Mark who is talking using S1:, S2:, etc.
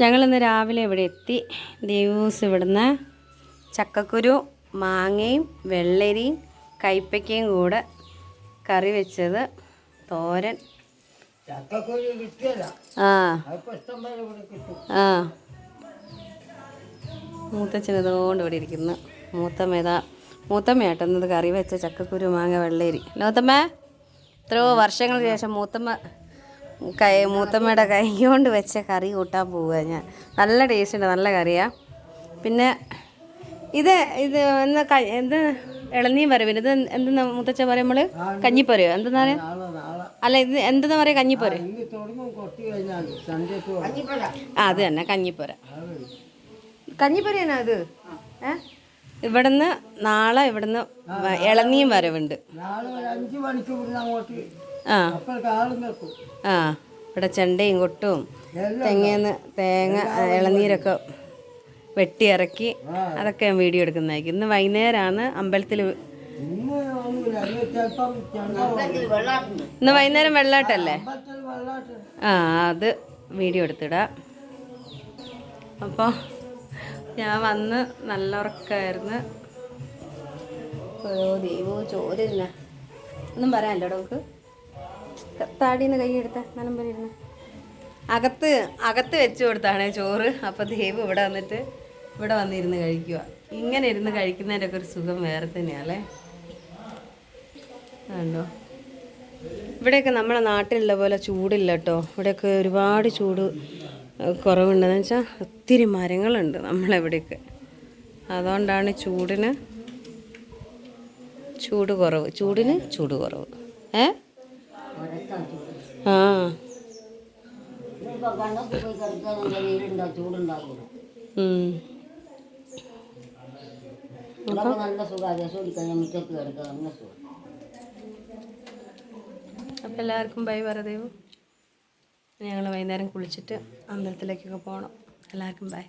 S1: ഞങ്ങളിന്ന് രാവിലെ ഇവിടെ എത്തി. ദേവൂസ് ഇവിടുന്ന് ചക്കക്കുരു മാങ്ങയും വെള്ളരിയും കൈപ്പയ്ക്കയും കൂടെ കറി വെച്ചത് തോരൻ. ആ. ആ. മൂത്തച്ഛൻ ഇതുകൊണ്ട് ഇവിടെ ഇരിക്കുന്നു. മൂത്തമ്മ ഇതാ. മൂത്തമ്മയാട്ടുന്നത് കറി വെച്ച ചക്കക്കുരു മാങ്ങ വെള്ളരി. മൂത്തമ്മ? എത്രയോ വർഷങ്ങൾക്ക് ശേഷം മൂത്തമ്മ കൈ മൂത്തമ്മയുടെ കൈ കൊണ്ട് വെച്ച കറി കൂട്ടാൻ പോവുക ഞാൻ. നല്ല ടേസ്റ്റ് ഉണ്ട് നല്ല കറിയാണ് പിന്നെ ഇത് ഇത് എന്നാ ക- എന്ത് ഇളനീം വരവിന്? ഇത് എന്തെന്നാ മുത്തച്ഛ പറയാം നമ്മൾ? കഞ്ഞിപ്പോരയോ എന്തെന്നാ പറയാ? അല്ല ഇത് എന്തെന്നാ പറയാ കഞ്ഞിപ്പോര? ആ അത് തന്നെ കഞ്ഞിപ്പോര. കഞ്ഞിപ്പരയാണോ അത് ഏ? ഇവിടുന്ന് നാളെ ഇവിടുന്ന് ഇളനീം വരവുണ്ട്. ആ. ആ ഇവിടെ ചെണ്ടയും കൊട്ടും തെങ്ങേന്ന് തേങ്ങ ഇളനീരൊക്കെ വെട്ടിയിറക്കി അതൊക്കെ ഞാൻ വീഡിയോ എടുക്കുന്നതായിരിക്കും. ഇന്ന് വൈകുന്നേരമാണ് അമ്പലത്തിൽ
S2: ഇന്ന്
S1: വൈകുന്നേരം വെള്ളാട്ടല്ലേ?
S2: അമ്പലത്തിൽ വെള്ളാട്ട്.
S1: ആ അത് വീഡിയോ എടുത്തിടാം. അപ്പോൾ ഞാൻ വന്ന് നല്ല ഉറക്കമായിരുന്നു ഓരോ ദൈവവും ചോരില്ല ഒന്നും പറയാനല്ലോ നമുക്ക്? താടിന്ന് കൈ എടുത്ത മനം ഇരുന്ന് അകത്ത് അകത്ത് വെച്ച് കൊടുത്താണ് ചോറ്. അപ്പോൾ ദേവ് ഇവിടെ വന്നിട്ട് ഇവിടെ വന്നിരുന്ന് കഴിക്കുക ഇങ്ങനെ ഇരുന്ന് കഴിക്കുന്നതിന്റെ ഒക്കെ ഒരു സുഖം വേറെ തന്നെയാണല്ലേ കണ്ടോ? ഇവിടെയൊക്കെ നമ്മുടെ നാട്ടിലുള്ള പോലെ ചൂടില്ല കേട്ടോ ഇവിടെയൊക്കെ ഒരുപാട് ചൂട് കുറവുണ്ടെന്ന് വെച്ചാൽ ഒത്തിരി മരങ്ങളുണ്ട് നമ്മളെവിടെയൊക്കെ. അതുകൊണ്ടാണ് ചൂടിന് ചൂട് കുറവ്. ചൂടിന് ചൂട് കുറവ്. ഏ? ആ. അപ്പം എല്ലാവർക്കും ബൈ വരദേവ് ദൈവം ഞങ്ങൾ വൈകുന്നേരം കുളിച്ചിട്ട് അമ്പലത്തിലേക്കൊക്കെ പോകണം എല്ലാവർക്കും ബൈ.